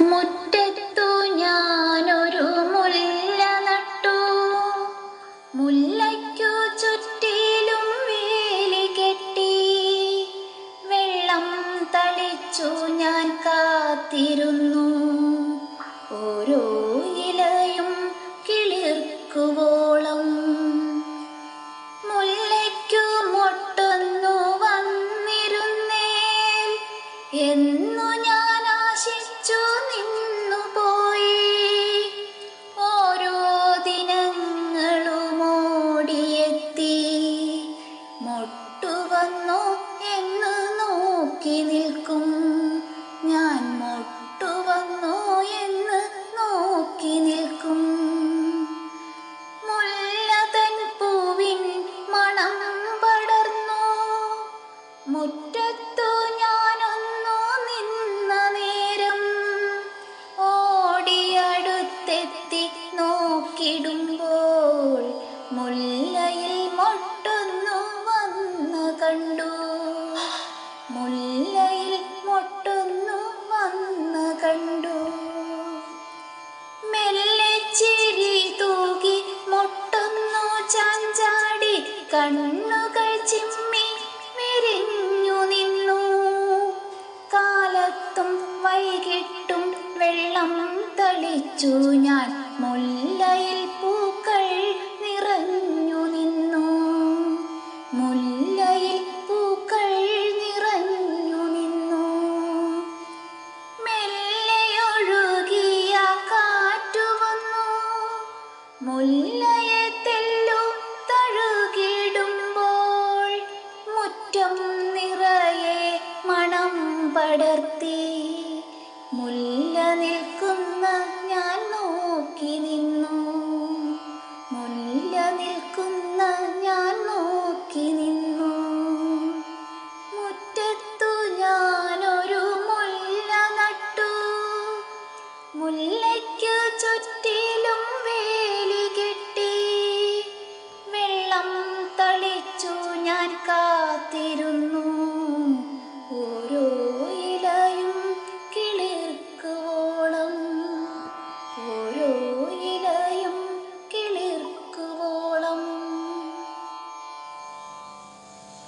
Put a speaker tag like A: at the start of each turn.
A: മുറ്റത്തു ഞാനൊരു മുല്ല നട്ടു. മുല്ലയ്ക്കു ചുറ്റിലും വേലി കെട്ടി. വെള്ളം തളിച്ചു ഞാൻ കാത്തിരുന്നു. ഓരോ ഇലയും കിളിർക്കുവോളം. മുല്ലയ്ക്കു മൊട്ടൊന്നു വന്നിരുന്നേ എന്നു ചിരി തൂകി മുട്ടുന്നു ചാഞ്ചാടി കണ്ണുകൾ ചിമ്മി വിരിഞ്ഞു നിന്നു. കാലത്തും വൈകിട്ടും വെള്ളം തളിച്ചു ഞാൻ മുല്ലയത്തെല്ലും നിറയെ മണം മുല്ല നിൽക്കുന്ന ഞാൻ നോക്കി നിന്നു. മുല്ല നിൽക്കുന്ന